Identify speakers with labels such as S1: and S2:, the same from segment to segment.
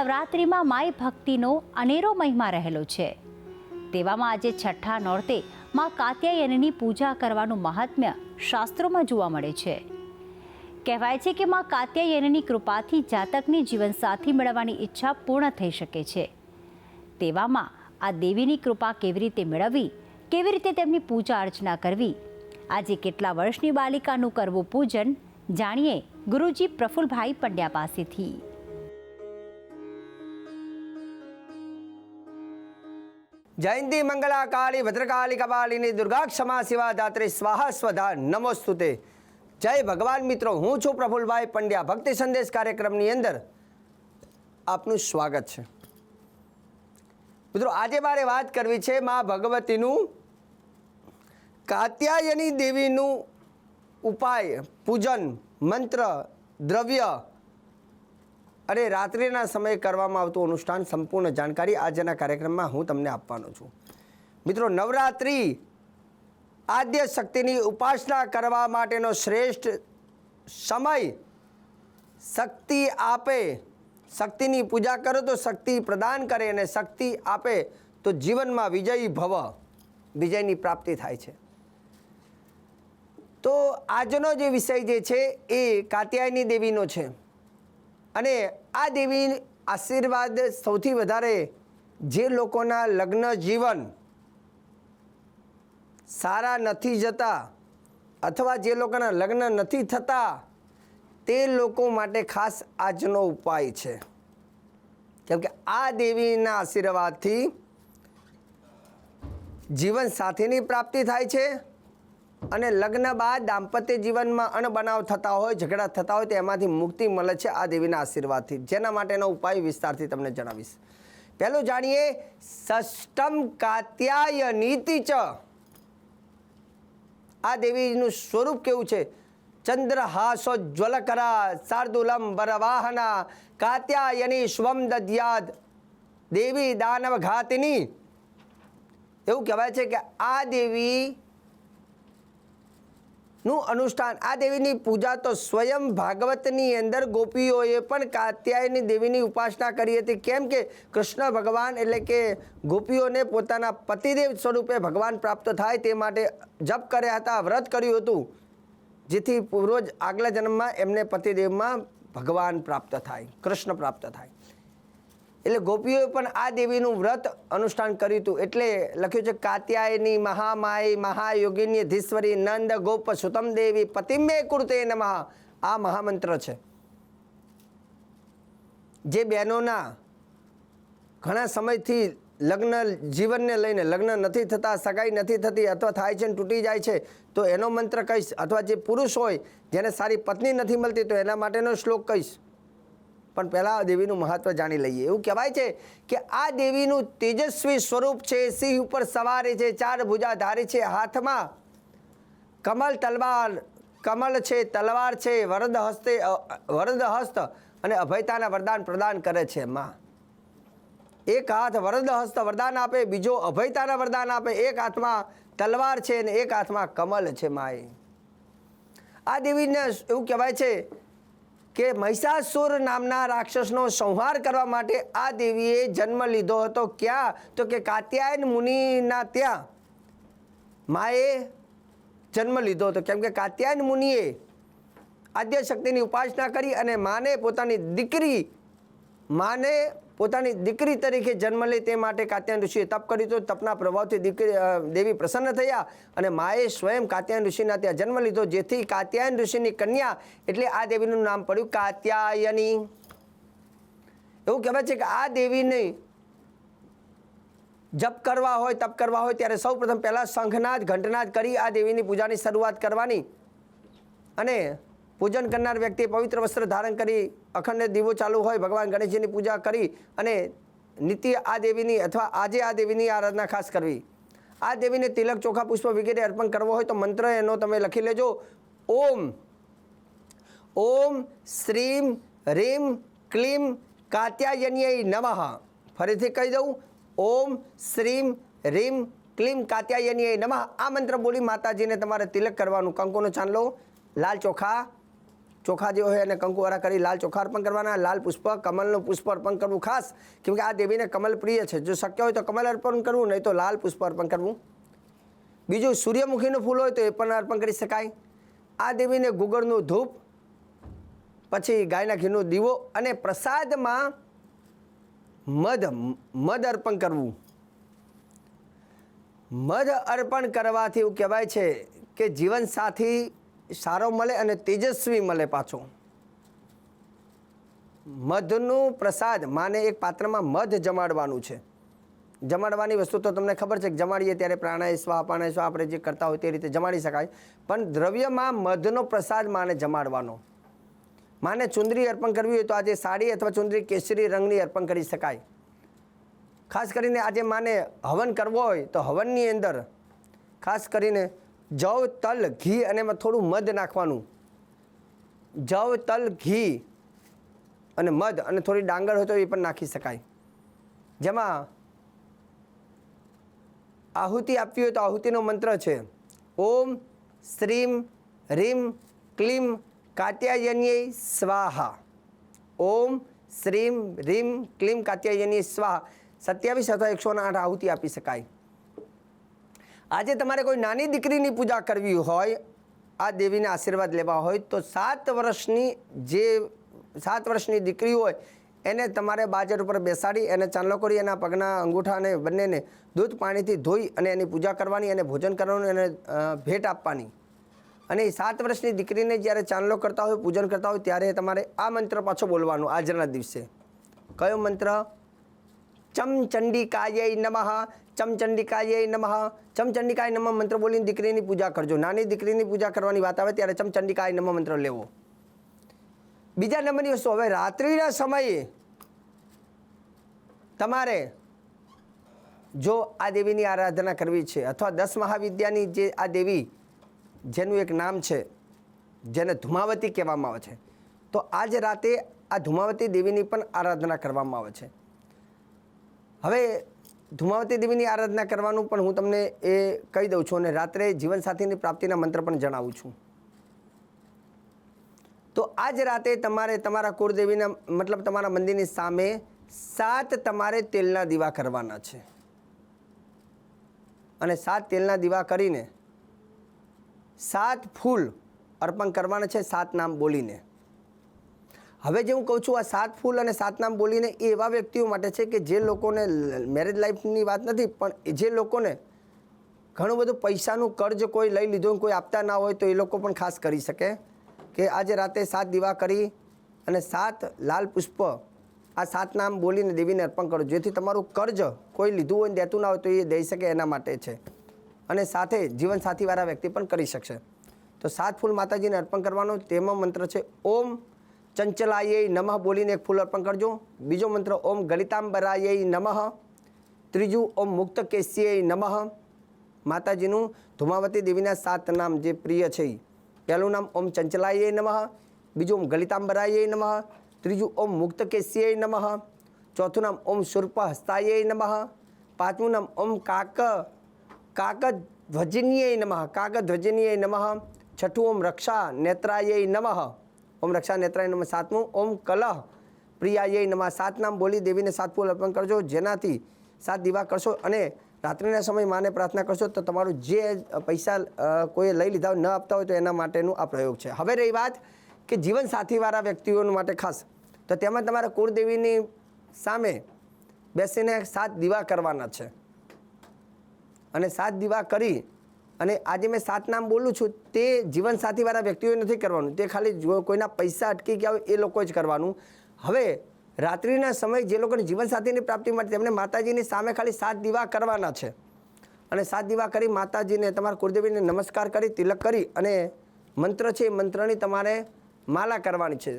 S1: નવરાત્રિમાં માય ભક્તિનો અનેરો મહિમા રહેલો છે. તેવામાં આજે છઠ્ઠા નોરતે માં કાત્યાયનની પૂજા કરવાનું મહાત્મ્ય શાસ્ત્રોમાં જોવા મળે છે. કહેવાય છે કે માં કાત્યાયનની કૃપાથી જાતકની જીવનસાથી મેળવવાની ઈચ્છા પૂર્ણ થઈ શકે છે. તેવામાં આ દેવીની કૃપા કેવી રીતે મેળવવી, કેવી રીતે તેમની પૂજા અર્ચના કરવી, આજે કેટલા વર્ષની બાલિકાનું કરવું પૂજન, જાણીએ ગુરુજી પ્રફુલભાઈ પંડ્યા પાસેથી.
S2: જયંતી મંગળા કાળી ભદ્રકાળી, કપાળીની દુર્ગા ક્ષમા શિવા દાત્રી સ્વાહા સ્વધા, નમોસ્તુતે. જય ભગવાન મિત્રો, હું છું પ્રફુલભાઈ પંડ્યા. ભક્તિ સંદેશ કાર્યક્રમની અંદર આપનું સ્વાગત છે. મિત્રો, આજે મારે વાત કરવી છે મા ભગવતીનું કાત્યાયની દેવીનું ઉપાય, પૂજન, મંત્ર, દ્રવ્ય અને રાત્રિના સમયે કરવામાં આવતું અનુષ્ઠાન સંપૂર્ણ જાણકારી આજના કાર્યક્રમમાં હું તમને આપવાનો છું. મિત્રો, નવરાત્રિ આદ્ય શક્તિની ઉપાસના કરવા માટેનો શ્રેષ્ઠ સમય શક્તિ આપે. શક્તિની પૂજા કરો તો શક્તિ પ્રદાન કરે અને શક્તિ આપે તો જીવનમાં વિજયી ભવ, વિજયની પ્રાપ્તિ થાય છે. તો આજનો જે વિષય જે છે એ કાત્યાયની દેવીનો છે. અને આ દેવી આશીર્વાદ સૌથી વધારે જે લોકોના લગ્ન જીવન સારા નથી જતા અથવા જે લોકોના લગ્ન નથી થતા, તે લોકો માટે ખાસ આજનો ઉપાય છે. કેમ કે આ દેવીના આશીર્વાદથી જીવન સાથીની પ્રાપ્તિ થાય છે. અને લગ્ન બાદ દાંપત્ય જીવનમાં અણબનાવ થતા હોય, ઝઘડા થતા હોય, તો એમાંથી મુક્તિ મળે છે આ દેવીના આશીર્વાદથી. જેના માટેનો ઉપાય વિસ્તારથી તમને જણાવીશ. પહેલું જાણીએ, સષ્ટમ કાત્યાય નીતિ ચ. આ દેવીનું સ્વરૂપ કેવું છે? ચંદ્રહાસો જ્વલકરા, શાર્દુલમ વરવાહના, કાત્યાયની સ્વમ દદ્યાદ દેવી દાનવ ઘાતિની એવું કહેવાય છે કે આ દેવી નું અનુષ્ઠાન. આ દેવીની પૂજા તો સ્વયં ભાગવતની અંદર ગોપીઓએ પણ કાત્યાયની દેવીની ઉપાસના કરી હતી. કેમ કે કૃષ્ણ ભગવાન એટલે કે ગોપીઓને પોતાના પતિદેવ સ્વરૂપે ભગવાન પ્રાપ્ત થાય તે માટે જપ કર્યા હતા, વ્રત કર્યું હતું, જેથી પૂર્વજ આગલા જન્મમાં એમને પતિદેવમાં ભગવાન પ્રાપ્ત થાય, કૃષ્ણ પ્રાપ્ત થાય. એટલે ગોપીઓએ પણ આ દેવીનું વ્રત અનુષ્ઠાન કર્યું હતું. એટલે લખ્યું છે, કાત્યાયની મહામાય મહાયોગિની ધીશ્વરી નંદ ગોપ સુતમ દેવી પતિમે કુર્તે નમઃ. આ મહામંત્ર છે. જે બહેનોના ઘણા સમયથી લગ્ન જીવનને લઈને લગ્ન નથી થતા, સગાઈ નથી થતી અથવા થાય છે ને તૂટી જાય છે, તો એનો મંત્ર કહીશ. અથવા જે પુરુષ હોય, જેને સારી પત્ની નથી મળતી, તો એના માટેનો શ્લોક કહીશ. પણ પહેલાં દેવીનું મહત્ત્વ જાણી લઈએ. એવું કહેવાય છે કે આ દેવીનું તેજસ્વી સ્વરૂપ છે, સિંહ ઉપર સવારે છે, ચાર ભુજા ધારી છે, હાથમાં કમલ તલવાર, કમલ છે, તલવાર છે, વરદ હસ્તે વરદ હસ્ત અને અભયતાના વરદાન પ્રદાન કરે છે માં. એક હાથ વરદ હસ્ત વરદાન આપે, બીજો અભયતાના વરદાન આપે, એક હાથમાં તલવાર છે અને એક હાથમાં કમલ છે માએ આ દેવીને એવું કહેવાય છે કે મહિષાસુર નામના રાક્ષસનો સંહાર કરવા માટે આ દેવીએ જન્મ લીધો હતો. ક્યાં? તો કે કાત્યાયન મુનિના ત્યાં. માએ જન્મ લીધો હતો. કેમ કે કાત્યાયન મુનિએ આદ્ય શક્તિની ઉપાસના કરી અને માને પોતાની દીકરી, માને પોતાની દીકરી તરીકે જન્મ લે તે માટે કાત્યાયન ઋષિએ તપ કર્યું હતું. તપના પ્રભાવથી દીકરી દેવી પ્રસન્ન થયા અને માએ સ્વયં કાત્યાયન ઋષિના ત્યાં જન્મ લીધો. જેથી કાત્યાયન ઋષિની કન્યા એટલે આ દેવીનું નામ પડ્યું કાત્યાયની. એવું કહેવાય છે કે આ દેવીને જપ કરવા હોય, તપ કરવા હોય ત્યારે સૌ પ્રથમ પહેલાં શંખનાદ, ઘંટનાદ કરી આ દેવીની પૂજાની શરૂઆત કરવાની. અને પૂજન કરનાર વ્યક્તિ પવિત્ર વસ્ત્ર ધારણ કરી અખંડ દીવો ચાલુ હોય, ભગવાન ગણેશજીની પૂજા કરી અને નિત્ય આ દેવીની અથવા આજે આ દેવીની આરાધના ખાસ કરવી. આ દેવીને તિલક ચોખા પુષ્પ વગેરે અર્પણ કરવો હોય તો મંત્ર એનો તમે લખી લેજો. ઓમ ઓમ શ્રીમ રીમ ક્લીમ કાત્યાયન્યય નમઃ. ફરીથી કહી દઉં, ઓમ શ્રીમ રીમ ક્લીમ કાત્યાયન્યય નમઃ. આ મંત્ર બોલી માતાજીને તમારે તિલક કરવાનું. કંકુનો ચાંદલો લાલ ચોખા ચોખા જે હોય એને કંકુવાળા કરી લાલ ચોખા અર્પણ કરવાના. લાલ પુષ્પ, કમલનું પુષ્પ અર્પણ કરવું ખાસ. કેમ કે આ દેવીને કમલ પ્રિય છે. જો શક્ય હોય તો કમલ અર્પણ કરવું, નહીં તો લાલ પુષ્પ અર્પણ કરવું. બીજું, સૂર્યમુખીનું ફૂલ હોય તો એ પણ અર્પણ કરી શકાય. આ દેવીને ગુગળનું ધૂપ, પછી ગાયના ઘીનો દીવો અને પ્રસાદમાં મધ મધ અર્પણ કરવું. મધ અર્પણ કરવાથી એવું કહેવાય છે કે જીવનસાથી સારો મળે અને તેજસ્વી મળે પાછો. મધનું પ્રસાદ માને એક પાત્રમાં મધ જમાડવાનું છે. જમાડવાની વસ્તુ તો તમને ખબર છે કે જમાડીએ ત્યારે પ્રાણાય સ્વા અપાણાય સ્વા આપણે જે કરતા હોય તે રીતે જમાડી શકાય. પણ દ્રવ્યમાં મધનો પ્રસાદ માને જમાડવાનો. માને ચુંદરી અર્પણ કરવી હોય તો આજે સાડી અથવા ચુંદરી કેસરી રંગની અર્પણ કરી શકાય. ખાસ કરીને આજે માને હવન કરવો હોય તો હવનની અંદર ખાસ કરીને જવ તલ ઘી અને એમાં થોડું મધ નાખવાનું. જવ તલ ઘી અને મધ અને થોડી ડાંગર હોય તો એ પણ નાખી શકાય. જેમાં આહુતિ આપવી હોય તો આહુતિનો મંત્ર છે, ઓમ શ્રીમ રીમ ક્લીમ કાત્યાયન્યે સ્વાહા. ઓમ શ્રીમ રીમ ક્લીમ કાત્યાયની સ્વાહા. સત્યાવીસ અથવા એકસો આઠ આહુતિ આપી શકાય. આજે તમારે કોઈ નાની દીકરીની પૂજા કરવી હોય, આ દેવીને આશીર્વાદ લેવા હોય, તો સાત વર્ષની જે, સાત વર્ષની દીકરી હોય, એને તમારે બાજર ઉપર બેસાડી, એને ચાંદલો કરી, એના પગના અંગૂઠાને બંનેને દૂધ પાણીથી ધોઈ અને એની પૂજા કરવાની અને ભોજન કરવાનું એને ભેટ આપવાની. અને એ સાત વર્ષની દીકરીને જ્યારે ચાંદલો કરતા હોય, પૂજન કરતા હોય, ત્યારે તમારે આ મંત્ર પાછો બોલવાનો આજના દિવસે. કયો મંત્ર? ચમ ચંડિકાય નમઃ ચમ ચંડિકાય નમઃ. ચમચંડિકાય નમઃ મંત્ર બોલીને દીકરીની પૂજા કરજો. નાની દીકરીની પૂજા કરવાની વાત આવે ત્યારે ચમચંડિકાય નમઃ મંત્ર લેવો. બીજા નંબરની વસ્તુ, હવે રાત્રિના સમયે તમારે જો આ દેવીની આરાધના કરવી છે અથવા દસ મહાવિદ્યાની જે આ દેવી, જેનું એક નામ છે, જેને ધુમાવતી કહેવામાં આવે છે, તો આજ રાતે આ ધુમાવતી દેવીની પણ આરાધના કરવામાં આવે છે. હવે ધુમાવતી દેવીની આરાધના કરવાનું પણ હું તમને એ કહી દઉં છું અને રાત્રે જીવનસાથીની પ્રાપ્તિના મંત્ર પણ જણાવું છું. તો આજ રાતે તમારે તમારા કુળદેવીના, મતલબ તમારા મંદિરની સામે સાત તમારે તેલના દીવા કરવાના છે. અને સાત તેલના દીવા કરીને સાત ફૂલ અર્પણ કરવાના છે, સાત નામ બોલીને. હવે જે હું કહું છું, આ સાત ફૂલ અને સાત નામ બોલીને એ એવા વ્યક્તિઓ માટે છે કે જે લોકોને મેરેજ લાઈફની વાત નથી, પણ જે લોકોને ઘણું બધું પૈસાનું કર્જ કોઈ લઈ લીધું કોઈ આપતા ના હોય તો એ લોકો પણ ખાસ કરી શકે કે આજે રાતે સાત દીવા કરી અને સાત લાલ પુષ્પ આ સાત નામ બોલીને દેવીને અર્પણ કરો. જેથી તમારું કર્જ કોઈ લીધું હોય દેતું ના હોય તો એ દઈ શકે એના માટે છે. અને સાથે જીવનસાથીવાળા વ્યક્તિ પણ કરી શકશે. તો સાત ફૂલ માતાજીને અર્પણ કરવાનો તેમાં મંત્ર છે, ઓમ ચંચલાય નમઃ બોલીને એક ફૂલ અર્પણ કરજો. બીજો મંત્ર, ઓમ ગલિતાંબરાય નમઃ. ત્રીજું, ઓમ મુક્ત કેસ્ય નમઃ. માતાજીનું ધુમાવતી દેવીના સાત નામ જે પ્રિય છે. પહેલું નામ ઓમ ચંચલાય નમઃ, બીજું ઓમ ગલિતાંબરાય નમઃ, ત્રીજું ઓમ મુક્ત કેસ્ય નમઃ, ચોથું નામ ઓમ શુર્પ હસ્તાય નમઃ, પાંચમું નામ ઓમ કાક, કાકધ્વજનીય નમઃ કાકધ્વજનીય નમઃ, છઠ્ઠું ઓમ રક્ષા નેત્રાય નમઃ. ઓમ રક્ષા નેત્રાય નમઃ સાતમું. ઓમ કલહ પ્રિયાય નમઃ સાત નામ બોલી દેવીને સાત ફૂલ અર્પણ કરજો. જેનાથી સાત દીવા કરશો અને રાત્રિના સમય માને પ્રાર્થના કરશો તો તમારું જે પૈસા કોઈએ લઈ લીધા ન આપતા હોય તો એના માટેનું આ પ્રયોગ છે. હવે રહી વાત કે જીવન સાથીવાળા વ્યક્તિઓ માટે ખાસ. તો તેમાં તમારે કુળદેવીની સામે બેસીને સાત દીવા કરવાના છે. અને સાત દીવા કરી અને આજે મેં સાત નામ બોલું છું, તે જીવનસાથીવાળા વ્યક્તિઓએ નથી કરવાનું. તે ખાલી કોઈના પૈસા અટકી ગયા હોય એ લોકો જ કરવાનું. હવે રાત્રિના સમય જે લોકોને જીવનસાથીની પ્રાપ્તિ માટે તેમને માતાજીની સામે ખાલી સાત દીવા કરવાના છે. અને સાત દીવા કરી માતાજીને, તમારા કુળદેવીને નમસ્કાર કરી, તિલક કરી અને મંત્ર છે એ મંત્રની તમારે માલા કરવાની છે.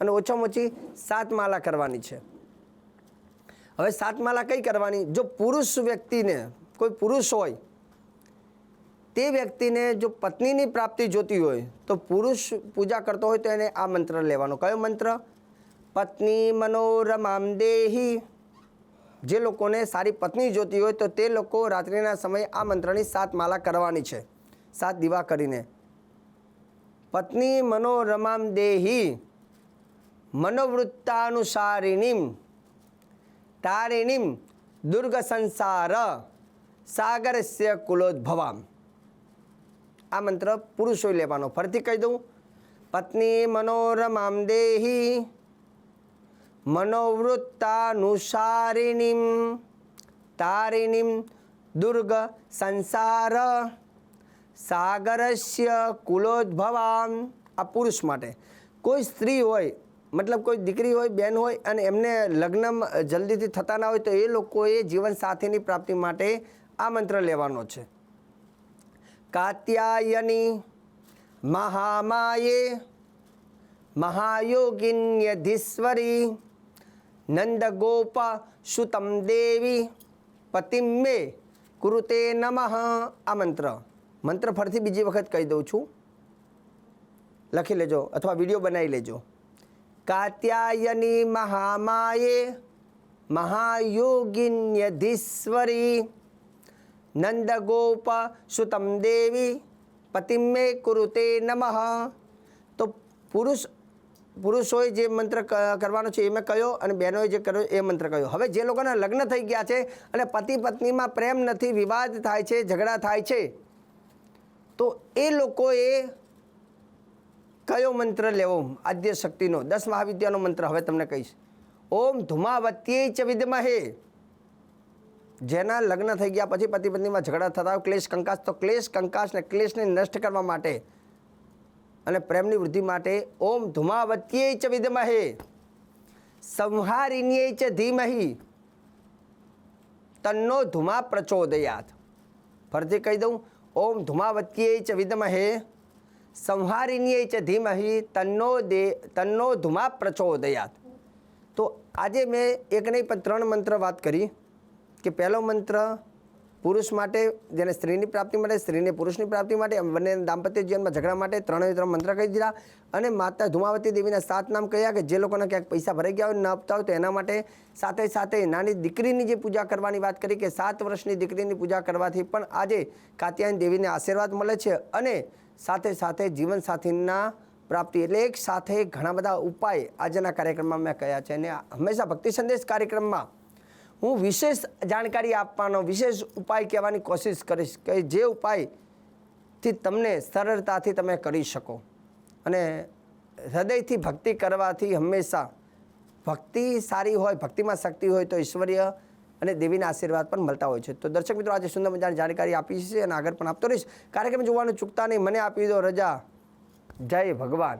S2: અને ઓછામાં ઓછી સાત માલા કરવાની છે. હવે સાત માલા કઈ કરવાની? જો પુરુષ વ્યક્તિને, કોઈ પુરુષ હોય તે વ્યક્તિને જો પત્નીની પ્રાપ્તિ જોતી હોય, તો પુરુષ પૂજા કરતો હોય તો એને આ મંત્ર લેવાનો. કયો મંત્ર? પત્ની મનોરમામ દેહી. જે લોકોને સારી પત્ની જોતી હોય તો તે લોકો રાત્રિના સમયે આ મંત્રની સાત માલા કરવાની છે. સાત દીવા કરીને. પત્ની મનોરમામ દેહી. મનોવૃત્તાનુસારિણીમ. તારિણીમ દુર્ગ સંસાર સાગરસ્ય કુલોદ્ભવામ. આ મંત્ર પુરુષોએ લેવાનો. ફરીથી કહી દઉં. પત્ની મનોરમામ દેહી, મનોવૃત્તાનુસારિણીમ, તારિણીમ દુર્ગ સંસાર, સાગરસ્ય કુલોદ્ભવામ આ પુરુષ માટે. કોઈ સ્ત્રી હોય, મતલબ કોઈ દીકરી હોય, બેન હોય અને એમને લગ્ન જલ્દીથી થતા ના હોય તો એ લોકોએ જીવનસાથીની પ્રાપ્તિ માટે આ મંત્ર લેવાનો છે. કાત્યાયની મહામાયે મહાયોગિન્યધીશ્વરી નંદગોપ સુતમ દેવી પતિમ મે કુરુતે નમઃ આ મંત્ર મંત્ર ફરીથી બીજી વખત કહી દઉં છું લખી લેજો અથવા વીડિયો બનાવી લેજો કાત્યાયની મહામાયે મહાયોગિન્યધીશ્વરી નંદગોપ સુતમ દેવી પતિમે કુરુતે નમઃ તો પુરુષ પુરુષોએ જે મંત્ર કરવાનો છે એ મેં કહ્યો અને બહેનોએ જે કર્યો એ મંત્ર કહ્યો હવે જે લોકોના લગ્ન થઈ ગયા છે અને પતિ પત્નીમાં પ્રેમ નથી, વિવાદ થાય છે, ઝઘડા થાય છે, તો એ લોકોએ કયો મંત્ર લેવો? આદ્ય શક્તિનો દસ મહાવિદ્યાનો મંત્ર હવે તમને કહીશ. ઓમ ધુમાવત્યે ચ વિદ્મહે જેના લગ્ન થઈ ગયા પછી પતિ પત્નીમાં ઝઘડા થતા ક્લેશ કંકાસ, તો ક્લેશ કંકાશને ક્લેશને નષ્ટ કરવા માટે અને પ્રેમની વૃદ્ધિ માટે ઓમ ધુમાવત્યે ચ વિદ્મહે સંહારિણીએ ચ ધીમહી, તન્નો ધુમા પ્રચોદયાત. ફરીથી કહી દઉં, ઓમ ધુમાવત્યે ચ વિદ્મહે સંહારિણીએ ચ ધીમહી, તન્નો દે, તન્નો ધુમા પ્રચોદયાત. તો આજે મેં એક નહીં પણ ત્રણ મંત્ર વાત કરી. કે પહેલો મંત્ર પુરુષ માટે જેને સ્ત્રીની પ્રાપ્તિ માટે, સ્ત્રીને પુરુષની પ્રાપ્તિ માટે બંને દાંપત્ય જીવનમાં ઝઘડા માટે ત્રણે ત્રણ મંત્ર કહી દીધા. અને માતા ધુમાવતી દેવીના સાત નામ કહ્યા કે જે લોકોના ક્યાંક પૈસા ભરાઈ ગયા હોય, ન આપતા હોય, તો એના માટે સાથે સાથે નાની દીકરીની જે પૂજા કરવાની વાત કરી કે સાત વર્ષની દીકરીની પૂજા કરવાથી પણ આજે કાત્યાયન દેવીને આશીર્વાદ મળે છે અને સાથે સાથે જીવનસાથીના પ્રાપ્તિ એટલે એક સાથે ઘણા બધા ઉપાય આજના કાર્યક્રમમાં મેં કહ્યા છે. અને હંમેશા ભક્તિ સંદેશ કાર્યક્રમમાં હું વિશેષ જાણકારી આપવાનો વિશેષ ઉપાય કહેવાની કોશિશ કરીશ કે જે ઉપાયથી તમને સરળતાથી તમે કરી શકો. અને હૃદયથી ભક્તિ કરવાથી હંમેશા ભક્તિ સારી હોય, ભક્તિમાં શક્તિ હોય તો ઈશ્વરીય અને દેવીના આશીર્વાદ પણ મળતા હોય છે. તો દર્શક મિત્રો, આજે સુંદર મજાની જાણકારી આપી છે અને આગળ પણ આપતો રહીશ. કાર્યક્રમ જોવાનું ચૂકતા નહીં. મને આપી દો રજા. જય ભગવાન.